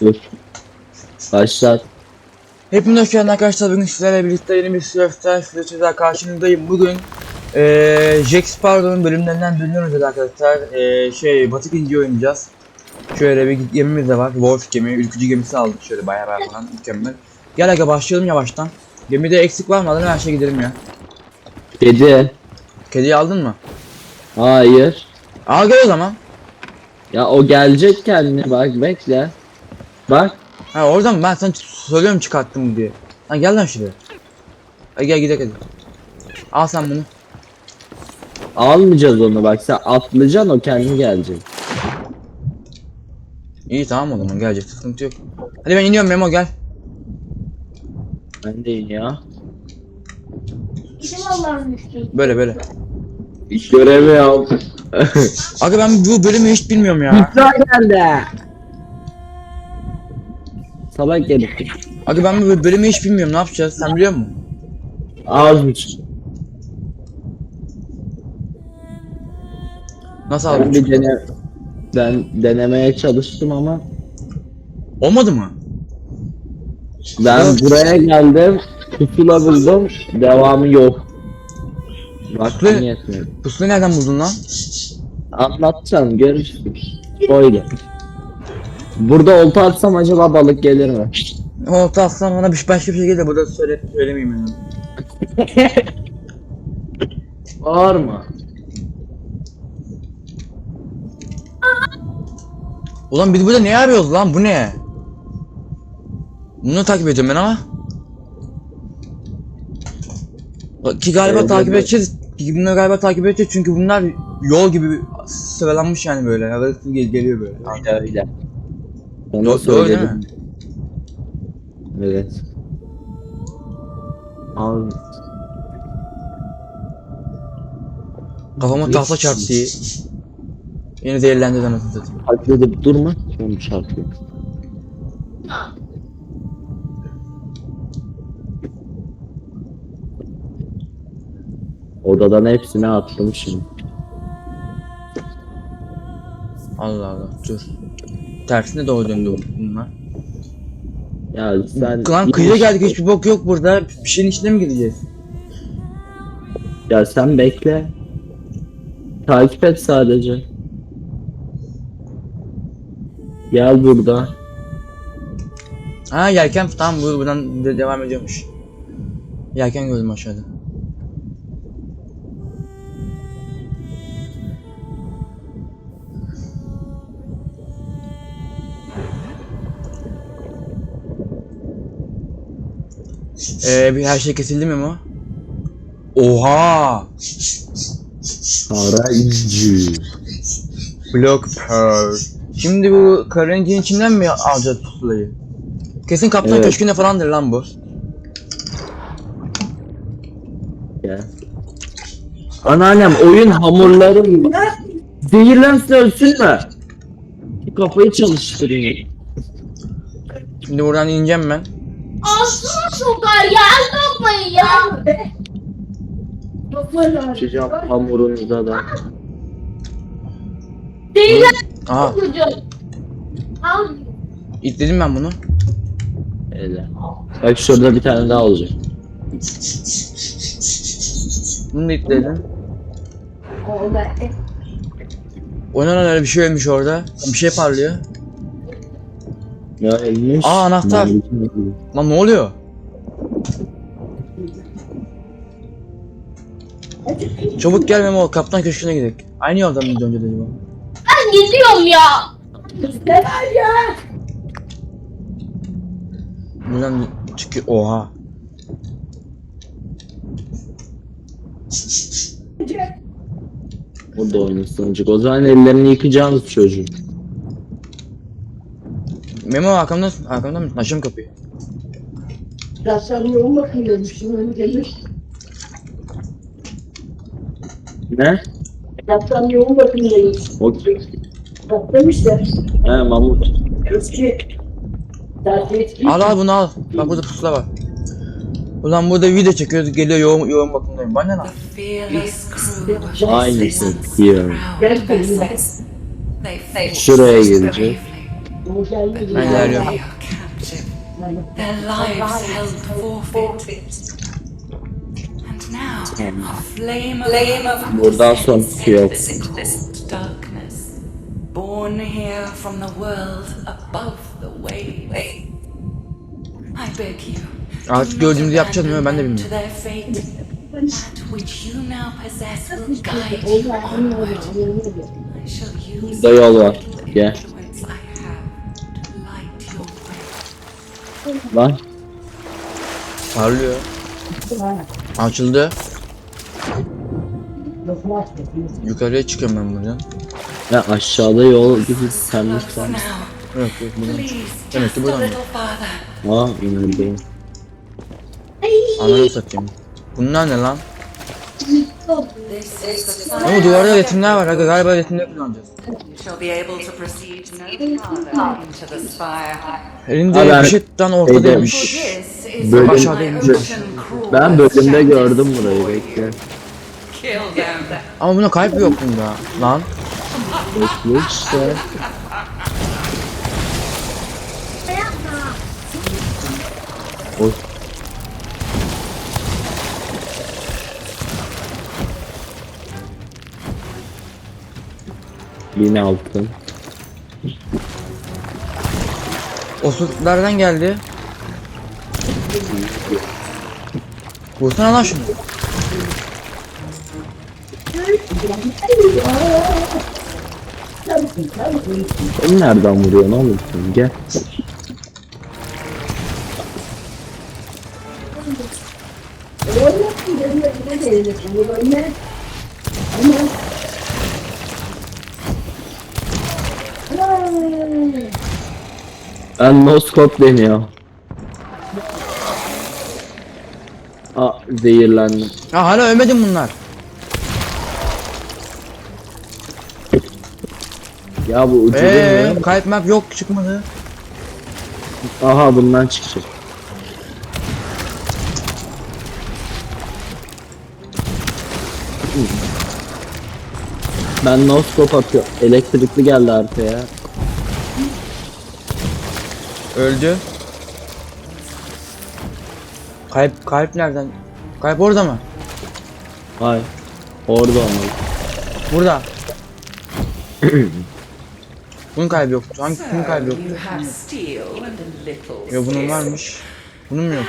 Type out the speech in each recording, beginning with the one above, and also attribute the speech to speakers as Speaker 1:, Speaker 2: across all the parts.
Speaker 1: Dur. Başlat.
Speaker 2: Hepinize hoş geldiniz arkadaşlar. Bugün sizlerle birlikte yeni bir Surfstar Future'da karşınızdayım. Bugün eee Jack Sparrow'un bölümlerinden birini oynayacağız arkadaşlar. Eee şey Batık İnci oynayacağız. Şöyle bir gemimiz de var. Wolf gemi, ülkücü gemisi aldık şöyle bayağı bayağı falan mükemmel. Gel aga başlayalım yavaştan. Gemide eksik var mı? Alın her şey gidelim ya.
Speaker 1: Kedi.
Speaker 2: Kediyi aldın mı?
Speaker 1: Hayır.
Speaker 2: Al gel o zaman.
Speaker 1: Ya o gelecek kendine bak bekle. Bak.
Speaker 2: Ha oradan mı? Ben sana söylüyorum çıkarttım diye. Ha gel lan şuraya. Ha, gel gidelim hadi. Al sen bunu.
Speaker 1: Almayacağız onu bak sen atlayacaksın o kendi gelecek.
Speaker 2: İyi tamam o zaman gelecek sıkıntı yok. Hadi ben iniyorum Memo gel.
Speaker 1: Ben de ya.
Speaker 3: Bizim Allah'ın üstü.
Speaker 2: Böyle böyle.
Speaker 1: Hiç göremiyorum.
Speaker 2: Aga ben bu bölümü hiç bilmiyorum ya.
Speaker 1: Güzel geldi. Sabah gelip
Speaker 2: Aga ben bu bölümü hiç bilmiyorum ne yapacağız sen biliyor musun?
Speaker 1: azmış.
Speaker 2: Nasıl
Speaker 1: Ben dene ben denemeye çalıştım ama
Speaker 2: Olmadı mı?
Speaker 1: ben
Speaker 2: Evet.
Speaker 1: buraya geldim. Pusula buldum. Devamı yok. Vaktim
Speaker 2: Pusula-
Speaker 1: yetmedi.
Speaker 2: Pusulayı nereden buldun lan?
Speaker 1: Anlatacağım görürsün. Öyle. Burada olta atsam acaba balık gelir mi?
Speaker 2: Olta aslan bana bir başka bir şey gelir de burada söyle, söylemeyeyim yani.
Speaker 1: Var mı?
Speaker 2: Ulan biz burada ne arıyoruz lan bu ne? Bunu takip ediyorum ben ama. Ki galiba
Speaker 1: Ee,
Speaker 2: takip edeceğiz. Ki Bunları galiba takip edeceğiz çünkü bunlar yol gibi sıralanmış yani böyle. Aralıksız gel geliyor böyle.
Speaker 1: Öyle öyle. Sana
Speaker 2: Do-
Speaker 1: söyledim.
Speaker 2: mi?
Speaker 1: Evet. Abi.
Speaker 2: Kafama tahta çarptı. Yine zehirlendi anasını satayım.
Speaker 1: Haklıdır durma. Son çarpıyor. Odadan hepsini attım şimdi.
Speaker 2: Allah Allah dur. Tersine doğru döndü bunlar.
Speaker 1: Ya sen...
Speaker 2: Lan kıyıya geldik hiçbir bok yok burada. Bir şeyin içine mi gideceğiz?
Speaker 1: Ya sen bekle. Takip et sadece. Gel burada.
Speaker 2: Ha yelken tamam bu buradan de- devam ediyormuş. Yelken gördüm aşağıda. Ee, bir her şey kesildi mi mi? Oha!
Speaker 1: Kara inci.
Speaker 2: Block Pearl. Şimdi bu karıncının içinden mi alacağız pusulayı? Kesin kaptan
Speaker 1: Evet.
Speaker 2: köşkünde falandır lan bu.
Speaker 1: Gel. Anneannem oyun hamurları Zehirlensin ölsün mü? Kafayı çalıştırayım.
Speaker 2: Şimdi buradan ineceğim ben.
Speaker 3: Ağzına sokar ya. El sokmayın ya.
Speaker 1: Açacağım hamurunuza da.
Speaker 3: Değil
Speaker 2: Aha
Speaker 3: çocuğum. Al.
Speaker 2: itledim ben bunu.
Speaker 1: Öyle. Bak şurada bir tane daha olacak.
Speaker 2: Bunu da itledim. Oynanan öyle bir şey ölmüş orada. Bir şey parlıyor.
Speaker 1: Ya elmiş.
Speaker 2: Aa, anahtar. Lan ne oluyor? Çabuk gel Memo kaptan köşküne gidelim. Aynı yoldan mı döneceğiz acaba?
Speaker 3: Ben gidiyorum ya.
Speaker 2: Buradan çıkıyor. Oha.
Speaker 1: O da oynasın. O zaman ellerini yıkayacağınız çocuğu.
Speaker 2: Memo arkamdan, arkamdan mısın? Açayım kapıyı.
Speaker 4: Ya sen yoğun bakım demiştin onu gelir.
Speaker 1: Ne?
Speaker 4: Yaptan yoğun bakım demiş.
Speaker 1: O
Speaker 4: Bak demişler.
Speaker 1: He mamut.
Speaker 4: Eski.
Speaker 2: Al al bunu al. Bak burada pusula var. Ulan burada video çekiyoruz geliyor yoğun, yoğun bakımdayım. Bana ne lan?
Speaker 1: Aynısı.
Speaker 5: fought
Speaker 1: Şuraya
Speaker 4: geldi.
Speaker 2: Ben
Speaker 5: captive, their lives held forfeit.
Speaker 1: Buradan sonrası yok.
Speaker 5: resist darkness, born here from the world above the waves. I beg you.
Speaker 2: Artık gördüğümüzü yapacağız mı? Ben de bilmiyorum.
Speaker 5: to their fate. That which you now possess will guide you onward. I shall use
Speaker 1: Burada yol var.
Speaker 5: the
Speaker 1: Gel.
Speaker 5: influence I have to light your way.
Speaker 1: Lan.
Speaker 2: Parlıyor. Açıldı. Yukarıya çıkıyorum ben buradan.
Speaker 1: Ya aşağıda yol gibi lan.
Speaker 5: now,
Speaker 2: Yok yok buradan. Demek ki buradan.
Speaker 1: Aa inerideyim.
Speaker 2: Ananı satayım. Bunlar ne lan? Ama duvarda resimler var. Aga galiba resimleri kullanacağız. Elinde
Speaker 1: Abi
Speaker 2: bir şey tutan ortadaymış.
Speaker 5: My
Speaker 2: Aşağıdaymış.
Speaker 1: Ben bölümde gördüm burayı bekle.
Speaker 5: Kill them.
Speaker 2: Ama buna kalp yok bunda. Lan.
Speaker 1: Bekle işte. Oy. Yine altın.
Speaker 2: Osuruklardan geldi. Vursana lan şunu.
Speaker 1: Sen nereden vuruyorsun oğlum sen? Gel. Ben noskop deniyor. Aa zehirlendim.
Speaker 2: Ya hala ölmedim bunlar.
Speaker 1: Ya bu ucuz
Speaker 2: Eee kalp map yok çıkmadı.
Speaker 1: Aha bundan çıkacak. Ben noskop atıyorum. Elektrikli geldi arkaya.
Speaker 2: Öldü. Kalp kalp nereden? Kalp orada mı?
Speaker 1: Hay. Orada olmalı.
Speaker 2: Burada. bunun kalbi yok. Hangi bunun kalbi yok?
Speaker 5: You have steel and a little
Speaker 2: Yok bunun varmış. Bunun mu yok?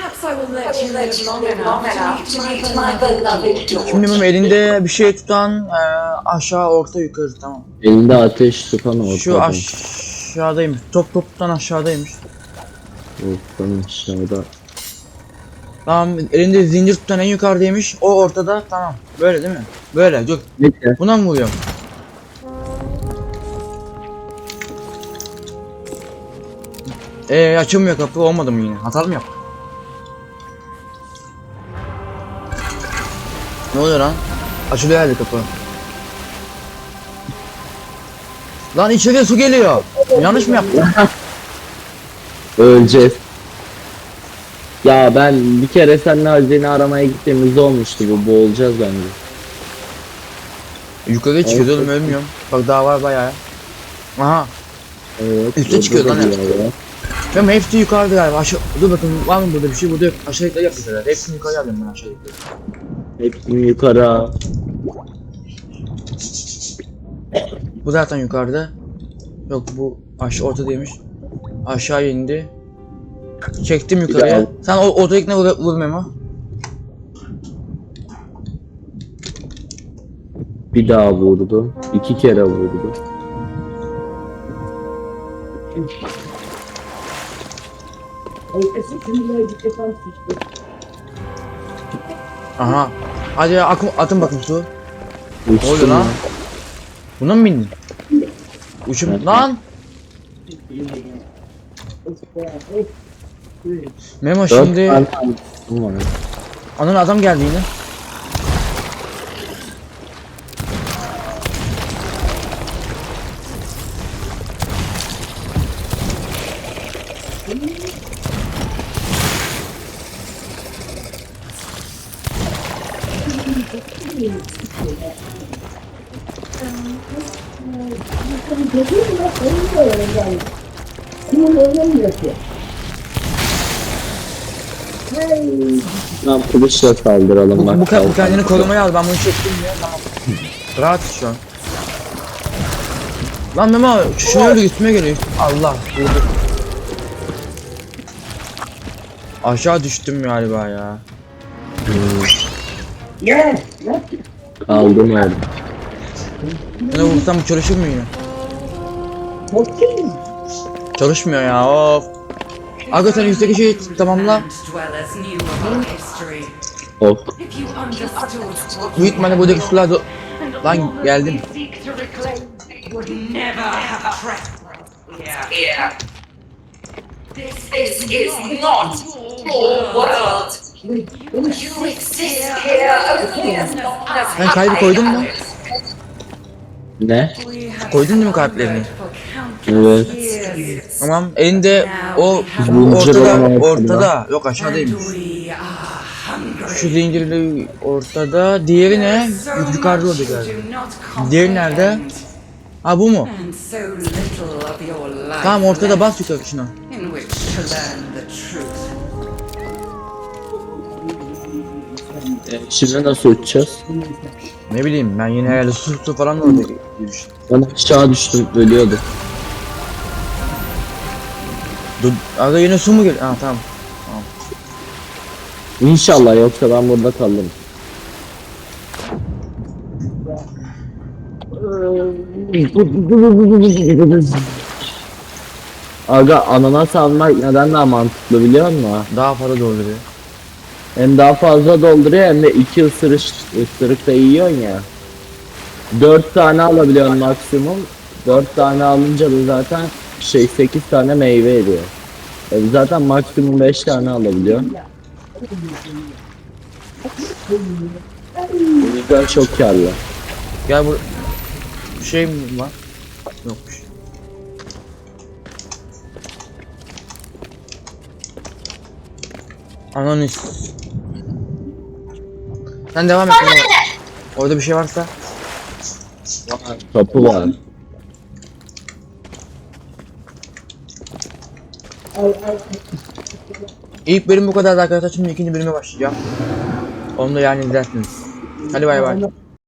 Speaker 2: Şimdi benim elinde bir şey tutan eee, aşağı orta yukarı tamam.
Speaker 1: Elinde ateş tutan ortada.
Speaker 2: Şu aşağıdaymış. Top top tutan aşağıdaymış.
Speaker 1: Ortadan aşağıda.
Speaker 2: Tamam elinde zincir tutan en yukarıdaymış. O ortada tamam. Böyle değil mi? Böyle dur. Buna mı vuruyorum? Eee açılmıyor kapı olmadı mı yine? Hatalı mı yaptık? Ne oluyor lan? Açılıyor herhalde kapı. Lan içeriye su geliyor. Yanlış mı yaptım?
Speaker 1: Öleceğiz. Ya ben bir kere seninle hazine aramaya gittiğimizde olmuştu bu. Boğulacağız bence.
Speaker 2: Yukarıya çıkıyoruz oğlum ölmüyorum. Bak daha var bayağı. Aha.
Speaker 1: Evet.
Speaker 2: Üste çıkıyor lan Ama hepsi yukarıda galiba. Aşağı... Dur bakın var mı burada bir şey? Burada yok. Aşağı yukarı yapıyorlar. Hepsini yukarı alıyorum ben aşağı yukarı.
Speaker 1: Hepsini yukarı.
Speaker 2: Bu zaten yukarıda. Yok bu aşağı ortadaymış. Aşağı indi. Çektim yukarıya. Sen o ortadakine vur, vur Memo.
Speaker 1: Bir daha vurdu. iki kere vurdu.
Speaker 2: Aha. Hadi ya akım, atın bakın su. Ne oluyor lan? Buna mı bindin? Uçum
Speaker 1: Evet.
Speaker 2: lan. Memo
Speaker 1: Dört
Speaker 2: şimdi
Speaker 1: tane altın var.
Speaker 2: anın adam geldi yine.
Speaker 1: Lan kılıçla saldıralım bak.
Speaker 2: Bu, bu,
Speaker 1: bu
Speaker 2: kendini korumaya al ben bunu çektim ya tamam. Rahat şu an. Lan Memo şunu öyle gitmeye geliyor. Allah vurdu. Aşağı düştüm galiba ya.
Speaker 4: Hmm ne? Ne?
Speaker 1: Aldım öyle.
Speaker 2: Buna vursam çalışır mı yine?
Speaker 4: Bakayım.
Speaker 2: Çalışmıyor ya of. Aga sen üstteki şeyi tamamla.
Speaker 5: Of
Speaker 2: Büyük ihtimalle buradaki sular do- Lan geldim.
Speaker 5: This is, is not your world.
Speaker 2: Sen kalbi koydun mu?
Speaker 1: Ne?
Speaker 2: Koydun mu kalplerini?
Speaker 5: for countless
Speaker 1: Evet.
Speaker 2: Tamam elinde o
Speaker 1: Zincir
Speaker 2: ortada
Speaker 1: olan ortada.
Speaker 2: yok aşağıdaymış. Şu zincirli ortada. Diğeri ne? Yukarıda
Speaker 5: you
Speaker 2: galiba. Diğeri nerede? Ha bu mu? Tamam ortada bas yukarı şuna.
Speaker 1: Şimdi nasıl uçacağız?
Speaker 2: Ne bileyim ben yine herhalde su su falan da orada yürüyüş.
Speaker 1: Ben aşağı düştüm ölüyordum.
Speaker 2: Dur, aga yine su mu geliyor? Ha tamam.
Speaker 1: İnşallah yoksa ben burada kalırım. Aga ananas almak neden daha mantıklı biliyor musun?
Speaker 2: Daha fazla dolduruyor.
Speaker 1: Hem daha fazla dolduruyor hem de iki ısırış, ısırık da yiyorsun ya. Dört tane alabiliyorsun maksimum. Dört tane alınca da zaten şey sekiz tane meyve ediyor. E zaten maksimum beş tane alabiliyorsun. Bu yüzden çok karlı.
Speaker 2: Gel bu bir şey mi var? Yokmuş. Anonis. Sen devam et. Memo. Orada bir şey varsa.
Speaker 1: Kapı var.
Speaker 2: İlk bölüm bu kadar arkadaşlar. Şimdi ikinci bölüme başlayacağım. Onu da yani izlersiniz. Hadi bay bay.